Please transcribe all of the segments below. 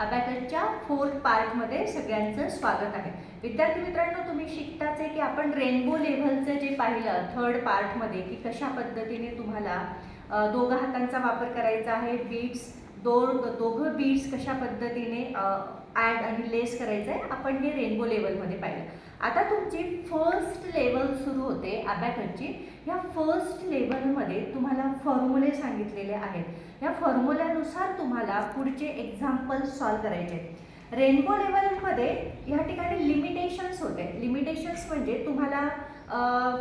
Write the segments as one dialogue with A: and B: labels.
A: अबॅकसच्या fourth पार्टमध्ये सगळ्यांचं स्वागत आहे. विद्यार्थी मित्रांनो तुम्ही शिकताच आहे की आपण रेनबो लेव्हलचं जे पाहिलं थर्ड पार्टमध्ये की कशा पद्धतीने तुम्हाला दोघं हातांचा वापर करायचा आहे बीट्स दोन दोघं बीट्स कशा पद्धतीने ॲड आणि लेस करायचं आहे आपण हे रेनबो लेवलमध्ये पाहिलं. आता तुमची फर्स्ट लेवल सुरू होते अबॅकसची या फर्स्ट लेवलमध्ये तुम्हाला फॉर्म्युले सांगितलेले आहेत. या फॉर्म्युल्यानुसार तुम्हाला पुढचे एक्झाम्पल सॉल्व करायचे आहेत. रेनबो लेवलमध्ये ह्या ठिकाणी लिमिटेशन्स होते. लिमिटेशन्स म्हणजे तुम्हाला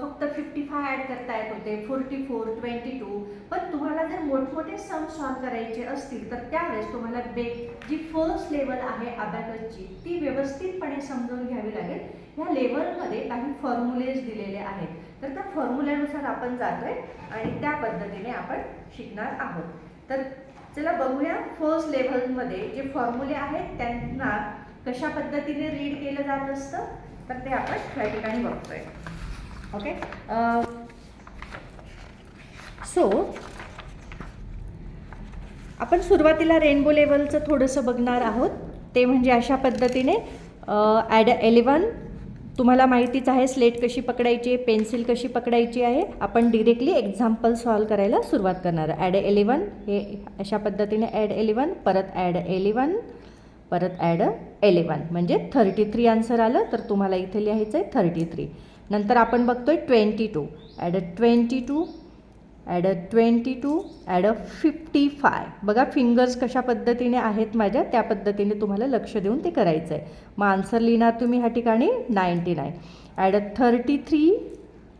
A: फक्त फिफ्टी फाय ॲड करता येत होते फोर्टी फोर ट्वेंटी टू पण तुम्हाला जर मोठमोठे सम सॉल्व करायचे असतील तर त्यावेळेस तुम्हाला बे जी फर्स्ट लेवल आहे अबॅकसची ती व्यवस्थितपणे समजून घ्यावी लागेल. ह्या लेवलमध्ये काही फॉर्म्युलेज दिलेले आहेत. तर त्या फॉर्म्युल्यानुसार आपण जातोय आणि त्या पद्धतीने आपण शिकणार आहोत. तर चला बघूया फर्स्ट लेव्हलमध्ये जे फॉर्म्युले आहेत त्यांना कशा पद्धतीने रीड केलं जात असतं? तर ते आपण या ठिकाणी बघतोय. ओके सो आपण सुरुवातीला रेनबो लेवलचं थोडंसं बघणार आहोत. ते म्हणजे अशा पद्धतीने ॲड एलेवन तुम्हाला माहितीच आहे स्लेट कशी पकडायची आहे पेन्सिल कशी पकडायची आहे. आपण डिरेक्टली एक्झाम्पल सॉल्व करायला सुरुवात करणार. ॲड एलेवन हे अशा पद्धतीने ॲड एलेवन परत ॲड एलेवन परत ॲड एलेवन म्हणजे थर्टी थ्री आन्सर आलं तर तुम्हाला इथे लिहायचं आहे थर्टी थ्री नंतर आपण बघतो आहे twenty two add twenty two add a twenty two add a fifty five बघा फिंगर्स कशा पद्धतीने आहेत माझ्या त्या पद्धतीने तुम्हाला लक्ष देऊन ते करायचं आहे मग आन्सर लिहिणार तुम्ही ह्या ठिकाणी ninety nine add a thirty three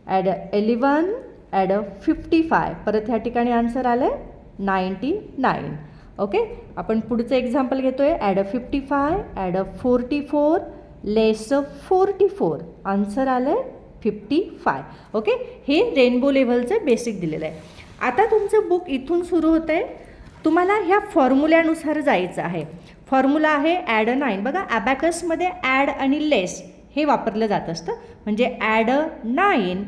A: add a eleven add a fifty five परत ह्या ठिकाणी आन्सर आलं आहे नाईंटी नाईन ओके आपण पुढचं एक्झाम्पल घेतो आहे add a fifty five add a forty four less a forty four answer आलं आहे फिफ्टी फाय ओके हे रेनबो लेव्हलचं बेसिक दिलेलं आहे. आता तुमचं बुक इथून सुरू होतं आहे तुम्हाला ह्या फॉर्म्युल्यानुसार जायचं आहे. फॉर्म्युला आहे ॲड अ नाईन बघा ॲबॅकसमध्ये ॲड आणि लेस हे वापरलं जात असतं. म्हणजे ॲड अ नाईन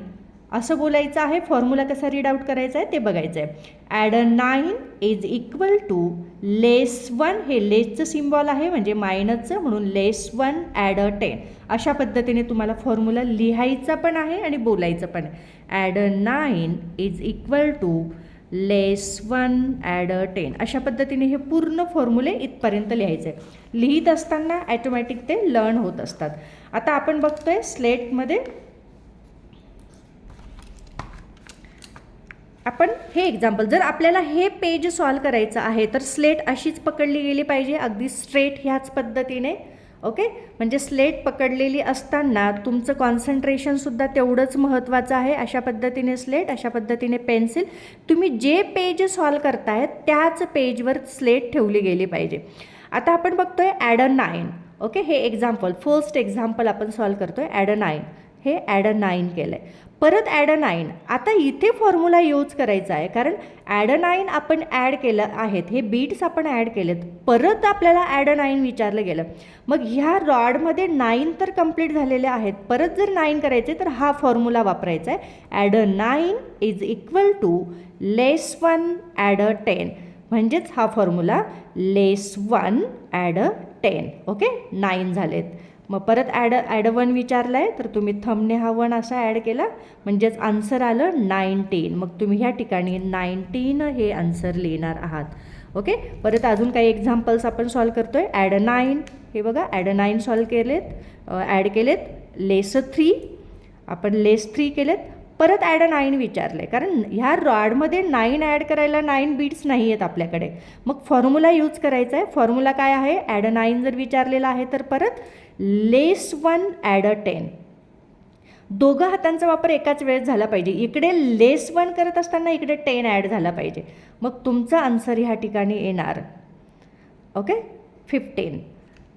A: असं बोलायचं आहे फॉर्म्युला कसा रीड आउट करायचा आहे ते बघायचं आहे. Add a nine is equal to less one हे लेसचं सिम्बॉल आहे म्हणजे मायनसचं म्हणून less one add a ten अशा पद्धतीने तुम्हाला फॉर्म्युला लिहायचा पण आहे आणि बोलायचं पण आहे. Add a nine is equal to less one add a ten अशा पद्धतीने हे पूर्ण फॉर्म्युले इथपर्यंत लिहायचे आहे. लिहित असताना ॲटोमॅटिक ते लर्न होत असतात. आता आपण बघतोय स्लेटमध्ये आपण हे एक्झाम्पल जर आपल्याला हे पेज सॉल्व करायचं आहे तर स्लेट अशीच पकडली गेली पाहिजे अगदी स्ट्रेट ह्याच पद्धतीने ओके म्हणजे स्लेट पकडलेली असताना तुमचं कॉन्सन्ट्रेशनसुद्धा तेवढंच महत्त्वाचं आहे अशा पद्धतीने स्लेट अशा पद्धतीने पेन्सिल तुम्ही जे पेज सॉल्व करतायत त्याच पेजवर स्लेट ठेवली गेली पाहिजे. आता आपण बघतोय ॲड अ नाईन ओके हे एक्झाम्पल फर्स्ट एक्झाम्पल आपण सॉल्व करतोय ॲड अ नाईन हे ॲड अ नाईन केलं आहे परत ॲड अ नाईन आता इथे फॉर्म्युला यूज करायचा आहे कारण ॲड नाईन आपण ॲड केलं आहेत हे बीट्स आपण ॲड केलेत. परत आपल्याला ॲड नाईन विचारलं गेलं. मग ह्या रॉडमध्ये नाईन तर कंप्लीट झालेले आहेत. परत जर नाईन करायचे तर हा फॉर्म्युला वापरायचा आहे. Add a nine is equal to less one add a ten म्हणजेच हा formula less one add a ten okay nine झालेत. मग परत ॲड ॲड वन विचारलं आहे तर तुम्ही थमने हा वन असा ॲड केला. म्हणजेच आन्सर आलं नाईन्टीन मग तुम्ही ह्या ठिकाणी नाईन्टीन हे आन्सर लिहिणार आहात. ओके परत अजून काही एक्झाम्पल्स आपण सॉल्व करतो आहे ॲड नाईन हे बघा ॲड नाईन सॉल्व केलेत. ॲड केलेत. लेस थ्री आपण लेस थ्री केलेत. परत ॲड अ नाईन आहे कारण ह्या रॉडमध्ये नाईन ॲड करायला नाईन बीट्स नाही आहेत आपल्याकडे. मग फॉर्म्युला यूज करायचा आहे फॉर्म्युला काय आहे? ॲड अ नाईन जर विचारलेला आहे तर परत less one add a ten दोघं हातांचा वापर एकाच वेळेस झाला पाहिजे. इकडे लेस वन करत असताना इकडे टेन ॲड झाला पाहिजे. मग तुमचा आन्सर ह्या ठिकाणी येणार. ओके फिफ्टीन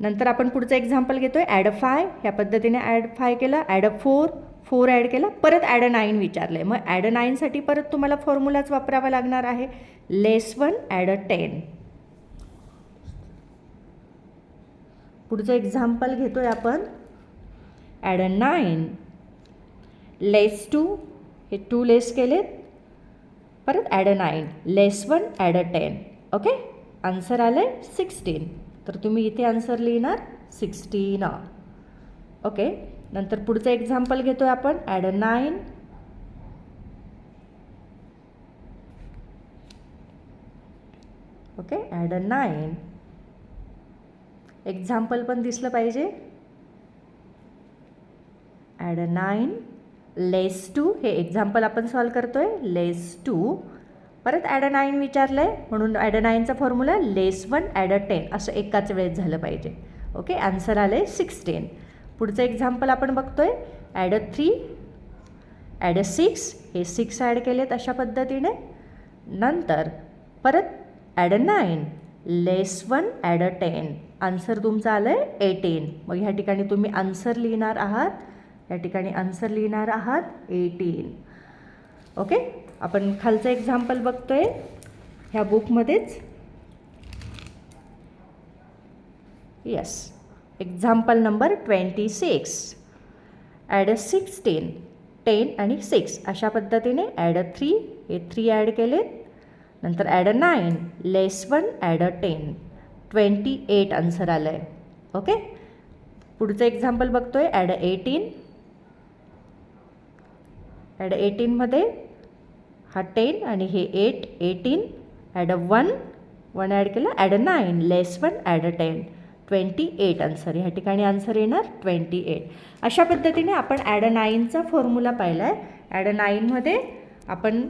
A: नंतर आपण पुढचं एक्झाम्पल घेतो आहे ॲड फाय ह्या पद्धतीने ॲड फाय केलं. ॲड फोर फोर ॲड केला परत ॲड नाईन विचारलं आहे मग ॲड नाईनसाठी परत तुम्हाला फॉर्म्युलाच वापरावा लागणार आहे. Less one add a ten. पुढचं एक्झाम्पल घेतो आहे आपण. Add a nine. Less two हे टू लेस केलेत. परत add a nine. Less one add a ten. Okay? Answer आलं आहे सिक्स्टीन. तर तुम्ही इथे आन्सर लिहिणार सिक्स्टीन. ओके? नंतर पुढचं एक्झाम्पल घेतोय आपण. Add a nine okay add a nine example पण दिसलं पाहिजे. Add a nine less two हे एक्झाम्पल आपण सॉल्व करतो आहे लेस टू परत ॲड अ नाईन विचारलं आहे म्हणून add a नाईनचा formula less one add a ten असं एकाच वेळेस झालं पाहिजे. ओके आन्सर आलं आहे सिक्स्टीन पुढचं एक्झाम्पल आपण बघतोय. Add a three add a six हे सिक्स ॲड केलेत अशा पद्धतीने. नंतर परत add a nine less one add a ten answer तुमचं आलं आहे एटीन मग ह्या ठिकाणी तुम्ही आन्सर लिहिणार आहात. या ठिकाणी आन्सर लिहिणार आहात एटीन ओके आपण खालचं एक्झाम्पल बघतोय. ह्या बुकमध्येच yes example number twenty six add a sixteen ten आणि सिक्स अशा पद्धतीने ॲड अ थ्री हे थ्री ॲड केलेत. नंतर add a nine less one add a ten twenty eight answer आलं आहे ओके पुढचं एक्झाम्पल बघतो आहे add a eighteen add a एटीनमध्ये हा टेन आणि हे eight eighteen add a one one add केलं. Add a nine less one add a ten twenty eight answer ह्या ठिकाणी आन्सर येणार ट्वेंटी एट. अशा पद्धतीने आपण ॲड नाईनचा फॉर्म्युला पाहिला आहे ॲड अ नाईनमध्ये आपण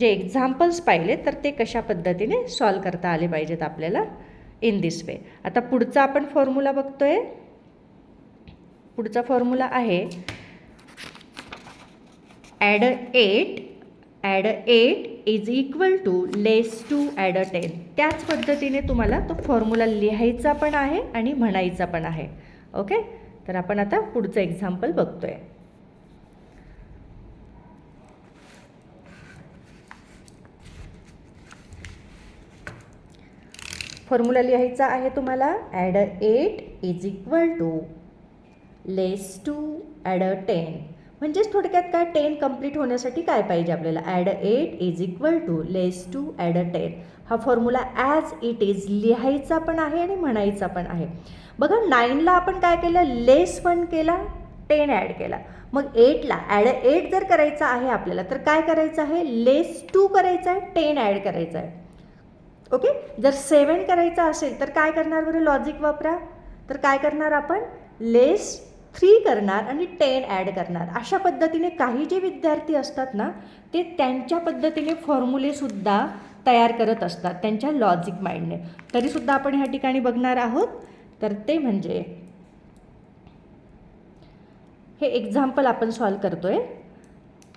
A: जे एक्झाम्पल्स पाहिले तर ते कशा पद्धतीने सॉल्व करता आले पाहिजेत आपल्याला इन दिस वे आता पुढचा आपण फॉर्म्युला बघतोय. पुढचा फॉर्म्युला आहे add eight add eight is equal to less two add a ten त्याच पद्धतीने तुम्हाला तो फॉर्म्युला लिहायचा पण आहे आणि म्हणायचा पण आहे. ओके तर आपण आता पुढचं एक्झाम्पल बघतोय. फॉर्म्युला लिहायचा आहे तुम्हाला. Add eight is equal to less two add a ten म्हणजेच थोडक्यात काय? टेन कंप्लीट होण्यासाठी काय पाहिजे आपल्याला? Add eight is equal to less two add a ten हा फॉर्म्युला ॲज इट इज लिहायचा पण आहे आणि म्हणायचा पण आहे. बघा नाईनला आपण काय केलं? लेस वन केला टेन ॲड केला. मग एटला ॲड एट जर करायचा आहे आपल्याला तर काय करायचं आहे? लेस टू करायचं आहे टेन ॲड करायचं आहे. ओके जर सेवन करायचा असेल तर काय करणार बरं? लॉजिक वापरा. तर काय करणार आपण? लेस थ्री करणार आणि टेन ॲड करणार. अशा पद्धतीने काही जे विद्यार्थी असतात ना ते त्यांच्या पद्धतीने फॉर्म्युलेसुद्धा तयार करत असतात त्यांच्या लॉजिक माइंडने तरीसुद्धा आपण ह्या ठिकाणी बघणार आहोत. तर ते म्हणजे हे एक्झाम्पल आपण सॉल्व करतो आहे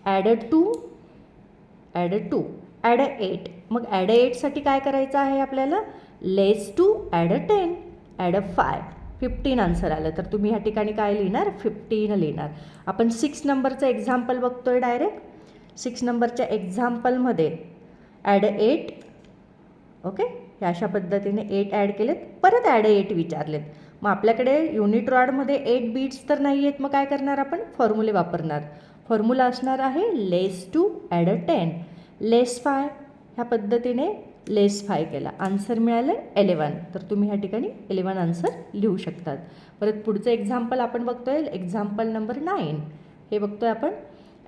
A: add a two add a two add a eight मग ॲड अ एटसाठी काय करायचं आहे आपल्याला? Less two add a ten add a five fifteen answer आलं. तर तुम्ही ह्या ठिकाणी काय लिहिणार? फिफ्टीन लिहिणार. आपण सिक्स नंबरचं एक्झाम्पल बघतोय डायरेक्ट सिक्स नंबरच्या एक्झाम्पलमध्ये ॲड एट ओके हे अशा पद्धतीने एट ॲड केलेत. परत ॲड एट विचारलेत. मग आपल्याकडे युनिट रॉडमध्ये एट बीट्स तर नाही आहेत मग काय करणार आपण? फॉर्म्युले वापरणार. फॉर्म्युला असणार आहे less two add a ten less five ह्या पद्धतीने लेस फाय केला. आन्सर मिळालं एलेवन तर तुम्ही ह्या ठिकाणी एलेवन आन्सर लिहू शकतात. परत पुढचं एक्झाम्पल आपण बघतोय. एक्झाम्पल नंबर नाईन हे बघतोय आपण.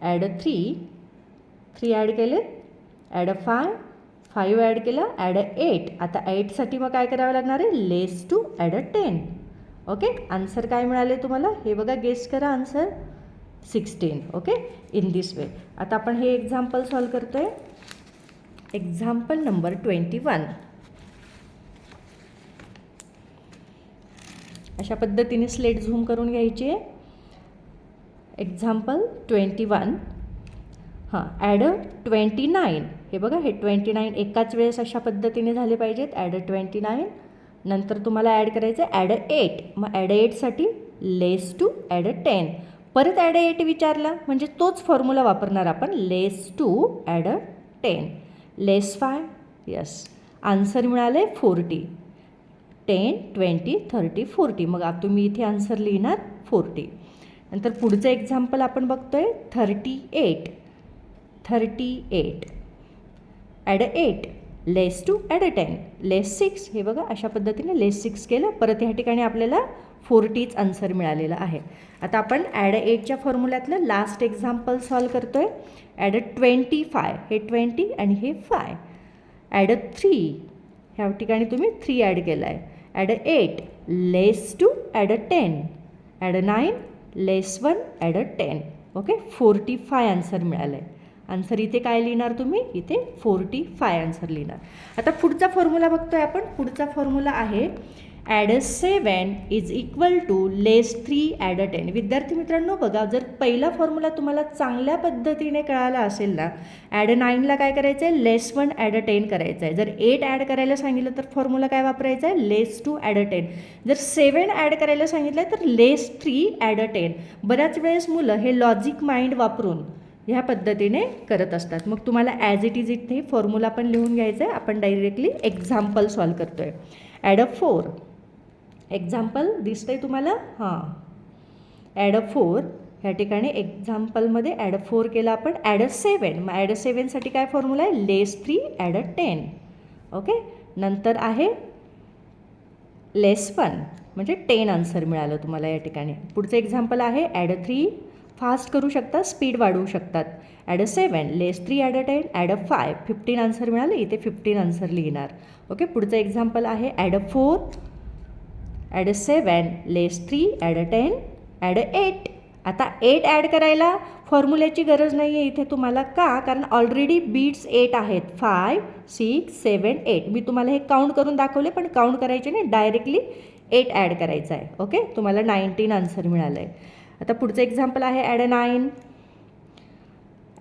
A: Add a three three add केले. Add a five five add केलं. ॲड अ एट आता एटसाठी मग काय करावं लागणार आहे? Less two add a ten okay answer काय मिळाले तुम्हाला? हे बघा गेस्ट करा answer sixteen okay in this way आता आपण हे एक्झाम्पल सॉल्व करतो आहे एक्झाम्पल नंबर ट्वेंटी वन अशा पद्धतीने स्लेट झूम करून घ्यायची आहे. एक्झाम्पल ट्वेंटी वन हां ॲड ट्वेंटी नाईन हे बघा हे ट्वेंटी नाईन एकाच वेळेस अशा पद्धतीने झाले पाहिजेत. ॲड ट्वेंटी नाईन नंतर तुम्हाला ॲड करायचं आहे ॲड एट मग ॲड एटसाठी लेस टू ॲड टेन परत ॲड एट विचारला म्हणजे तोच फॉर्म्युला वापरणार आपण less two add ten less five yes answer मिळालं आहे forty ten twenty thirty forty मग आता तुम्ही इथे आन्सर लिहिणार फोर्टी नंतर पुढचं एक्झाम्पल आपण बघतो आहे thirty eight thirty eight add eight less two add a ten less six हे बघा अशा पद्धतीने लेस सिक्स केलं. परत ह्या ठिकाणी आपल्याला फोर्टीच आन्सर मिळालेलं आहे. आता आपण ॲड एटच्या फॉर्म्युल्यातलं लास्ट एक्झाम्पल सॉल्व करतो आहे ॲड ट्वेंटी फाय हे ट्वेंटी आणि हे फाय ॲड थ्री ह्या ठिकाणी तुम्ही थ्री ॲड केलं आहे add eight less two add a ten add nine less one add a ten okay forty five answer मिळालं आहे आन्सर इथे काय लिहिणार तुम्ही? इथे फोर्टी फाय आन्सर लिहिणार. आता पुढचा फॉर्म्युला बघतोय आपण. पुढचा फॉर्म्युला आहे add seven is equal to less three add a ten. विद्यार्थी मित्रांनो बघा जर पहिला फॉर्म्युला तुम्हाला चांगल्या पद्धतीने कळाला असेल ना ॲड नाईनला काय करायचं आहे less one add a ten करायचं आहे जर एट ॲड करायला सांगितलं तर फॉर्म्युला काय वापरायचा? आहे less two add a ten. जर सेवन ॲड करायला सांगितलं तर less three add a ten. बऱ्याच वेळेस मुलं हे लॉजिक माइंड वापरून ह्या पद्धतीने करत असतात. मग तुम्हाला ॲज इट इज इथे फॉर्म्युला पण लिहून घ्यायचं आहे आपण डायरेक्टली एक्झाम्पल सॉल्व करतो आहे ॲड अ फोर. एक्झाम्पल दिसतं आहे तुम्हाला? हां. ॲड अ फोर ह्या ठिकाणी एक्झाम्पलमध्ये ॲड अ फोर केला आपण. ॲड अ सेवन मग ॲड अ सेवनसाठी काय फॉर्म्युला आहे? Less three add a ten okay नंतर आहे लेस वन म्हणजे टेन आन्सर मिळालं तुम्हाला या ठिकाणी. पुढचं एक्झाम्पल आहे ॲड अ थ्री फास्ट करू शकता स्पीड वाढवू शकतात. Add a seven less three add a ten add a five fifteen answer मिळालं इथे फिफ्टीन आन्सर लिहिणार. ओके पुढचं एक्झाम्पल आहे add a four add a seven less three add a ten add a eight. आता eight add करायला फॉर्म्युल्याची गरज नाही आहे इथे तुम्हाला का? कारण ऑलरेडी बीट्स एट आहेत. फाय सिक्स सेवन एट मी तुम्हाला हे काउंट करून दाखवले पण काउंट करायचे नाही. डायरेक्टली एट ॲड करायचं आहे. ओके तुम्हाला नाईन्टीन आन्सर मिळालं आहे आता पुढचं एक्झाम्पल आहे add a nine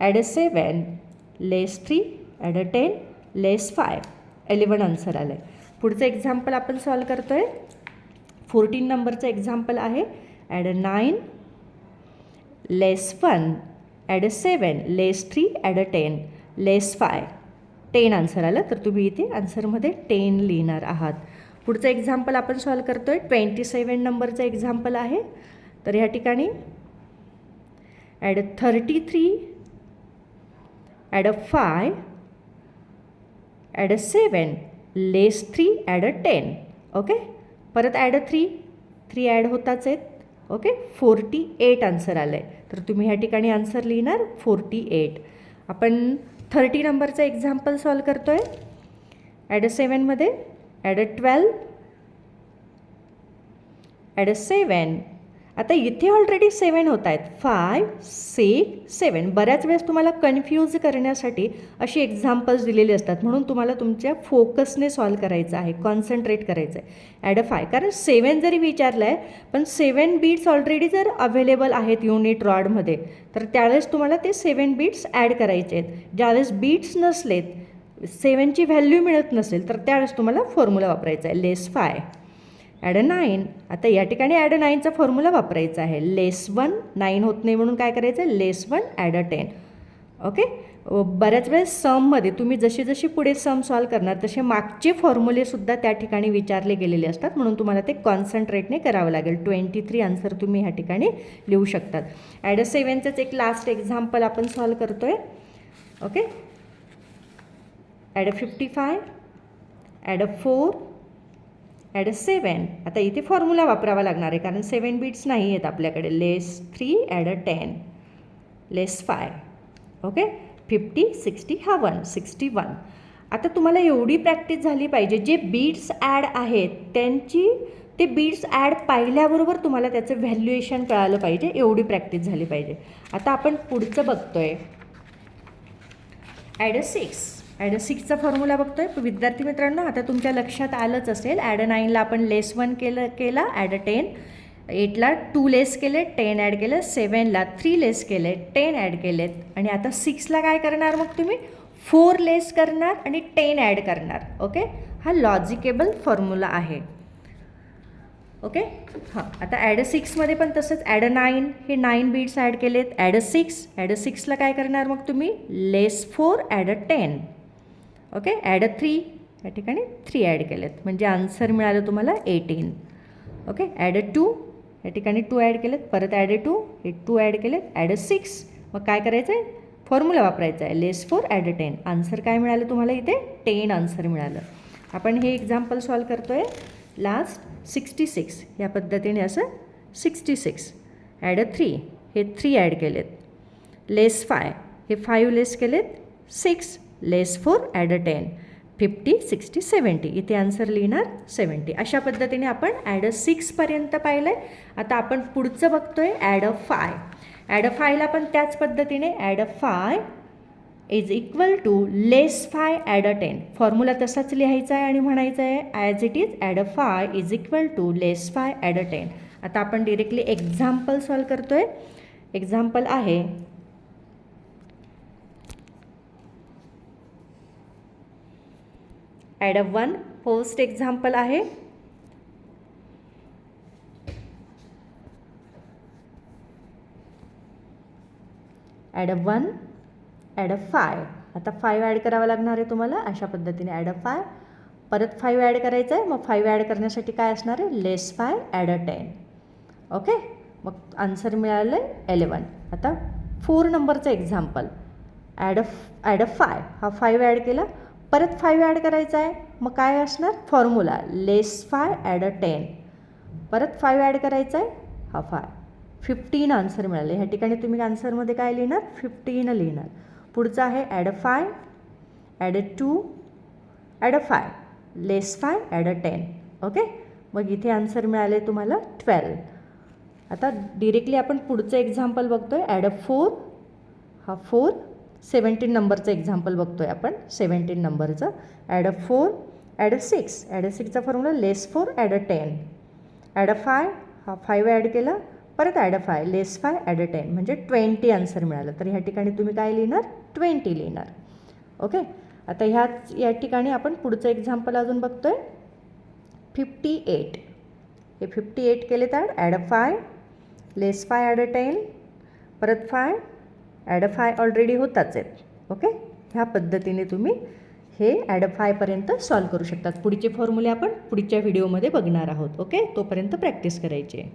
A: add a seven less three add a ten less five eleven answer आलं आहे पुढचं एक्झाम्पल आपण सॉल्व करतो आहे फोर्टीन नंबरचं एक्झाम्पल आहे. Add a nine less one add a seven less three add a ten less five ten answer आलं तर तुम्ही इथे आन्सरमध्ये टेन लिहिणार आहात. पुढचं एक्झाम्पल आपण सॉल्व करतो आहे ट्वेंटी सेवन नंबरचं एक्झाम्पल आहे. तर ह्या ठिकाणी add a thirty three add a five add a seven less three add a ten okay परत add a three three add होताच आहेत. ओके फोर्टी एट आन्सर आलं आहे तर तुम्ही ह्या ठिकाणी आन्सर लिहिणार फोर्टी एट आपण थर्टी नंबरचं एक्झाम्पल सॉल्व करतो आहे add a सेवनमध्ये add a twelve add a seven आता इथे ऑलरेडी सेवन होत आहेत. फाय सिक्स सेवन बऱ्याच वेळेस तुम्हाला कन्फ्यूज करण्यासाठी अशी एक्झाम्पल्स दिलेली असतात. म्हणून तुम्हाला तुमच्या फोकसने सॉल्व करायचं आहे. कॉन्सन्ट्रेट करायचं आहे ॲड अ फाय कारण सेवन जरी विचारलं आहे पण सेवन बीट्स ऑलरेडी जर अवेलेबल आहेत युनिट रॉडमध्ये तर त्यावेळेस तुम्हाला ते सेवन बीट्स ॲड करायचे आहेत. ज्यावेळेस बीट्स नसलेत सेवनची व्हॅल्यू मिळत नसेल तर त्यावेळेस तुम्हाला फॉर्म्युला वापरायचा आहे. Less five add a nine आता या ठिकाणी ॲड अ नाईनचा फॉर्म्युला वापरायचा आहे. लेस वन नाईन होत नाही म्हणून काय करायचं? आहे less one add a ten okay बऱ्याच वेळेस सममध्ये तुम्ही जशी जशी पुढे सम सॉल्व करणार तसे मागचे फॉर्म्युलेसुद्धा त्या ठिकाणी विचारले गेलेले असतात. म्हणून तुम्हाला ते कॉन्सन्ट्रेटने करावं लागेल. ट्वेंटी थ्री आन्सर तुम्ही ह्या ठिकाणी लिहू शकतात. ॲड अ सेवनचंच एक लास्ट एक्झाम्पल आपण सॉल्व करतो आहे okay add a fifty five add a four add a seven आता इथे फॉर्म्युला वापरावा लागणार आहे कारण सेवन बीट्स नाही आहेत आपल्याकडे. Less three add a ten. Less five. Okay? Fifty sixty हा वन. Sixty one. आता तुम्हाला एवढी प्रॅक्टिस झाली पाहिजे जे बीट्स ॲड आहेत त्यांची ते बीट्स ॲड पाहिल्याबरोबर तुम्हाला त्याचं व्हॅल्युएशन कळालं पाहिजे एवढी प्रॅक्टिस झाली पाहिजे. आता आपण पुढचं बघतोय. Add a six. ॲड सिक्सचा फॉर्म्युला बघतोय. विद्यार्थी मित्रांनो आता तुमच्या लक्षात आलंच असेल. ॲड नाईनला आपण लेस वन केलं केला. ॲड अ टेन एटला टू लेस केले. टेन ॲड केलं. सेवनला थ्री लेस केले. टेन ॲड केलेत. आणि आता सिक्सला काय करणार मग तुम्ही? फोर लेस करणार आणि टेन ॲड करणार. ओके हा लॉजिकेबल फॉर्म्युला आहे. ओके हां. आता ॲड सिक्समध्ये पण तसंच ॲड नाईन हे नाईन बीट्स ॲड केलेत. ॲड सिक्स ॲड सिक्सला काय करणार मग तुम्ही? Less four add a ten okay add a three या ठिकाणी थ्री ॲड केलेत. म्हणजे आन्सर मिळालं तुम्हाला eighteen okay add a two या ठिकाणी टू ॲड केलेत. परत ॲड अ टू हे टू ॲड केलेत. ॲड अ सिक्स मग काय करायचं आहे फॉर्म्युला वापरायचा आहे less four add a ten answer काय मिळालं तुम्हाला इथे? टेन आन्सर मिळालं. आपण हे एक्झाम्पल सॉल्व करतो आहे लास्ट सिक्स्टी सिक्स या पद्धतीने असं sixty six add a three हे थ्री ॲड केलेत. लेस फाय हे फाईव्ह लेस केलेत. Six less four add a ten fifty sixty seventy इथे आन्सर लिहिणार सेवन्टी अशा पद्धतीने आपण ॲड अ सिक्सपर्यंत पाहिलं आहे आता आपण पुढचं बघतो आहे add a five add a फायला पण त्याच पद्धतीने add a five is equal to less five add a ten formula तसाच लिहायचा आहे आणि म्हणायचं आहे as it is add a five is equal to less five add a ten आता आपण डिरेक्टली एक्झाम्पल सॉल्व करतो आहे एक्झाम्पल आहे add a one first example आहे. Add a one add a five आता फाईव्ह ॲड करावं लागणार आहे तुम्हाला. अशा पद्धतीने ॲड अ फाय परत फाईव्ह ॲड करायचं आहे. मग फाईव्ह ॲड करण्यासाठी काय असणार आहे? Less five add a ten okay मग आन्सर मिळालं आहे एलेवन आता फोर नंबरचं example add a add a five हा फाईव्ह ॲड केला. परत फाईव्ह ॲड करायचा आहे. मग काय असणार? Formula less five add a ten परत फाईव्ह ॲड करायचा आहे. हा फाय फिफ्टीन आन्सर मिळाले. ह्या ठिकाणी तुम्ही आन्सरमध्ये काय लिहिणार? फिफ्टीन लिहिणार. पुढचं आहे add a five add a two add a five less five add a ten okay मग इथे आन्सर मिळाले तुम्हाला ट्वेल्व आता डिरेक्टली आपण पुढचं एक्झाम्पल बघतो आहे ॲड अ फोर हा फोर सेवन्टीन नंबरचं एक्झाम्पल बघतो आहे आपण. सेवन्टीन नंबरचं. Add a four add a six add a सिक्सचा formula less four add a ten add a five हा फाईव्ह ॲड केला परत add a five less five add a ten म्हणजे twenty answer मिळालं. तर ह्या ठिकाणी तुम्ही काय लिहिणार? ट्वेंटी लिहिणार. ओके आता ह्याच या ठिकाणी आपण पुढचं एक्झाम्पल अजून बघतो आहे फिफ्टी एट हे फिफ्टी एट केले तर add a five less five add a ten परत फाय ॲड फाय ऑलरेडी होताच आहेत ओके? ह्या पद्धतीने तुम्ही हे ॲड फायपर्यंत सॉल्व करू शकतात. पुढचे फॉर्म्युले आपण पुढच्या व्हिडिओमध्ये बघणार आहोत. ओके? तोपर्यंत प्रॅक्टिस करायची आहे.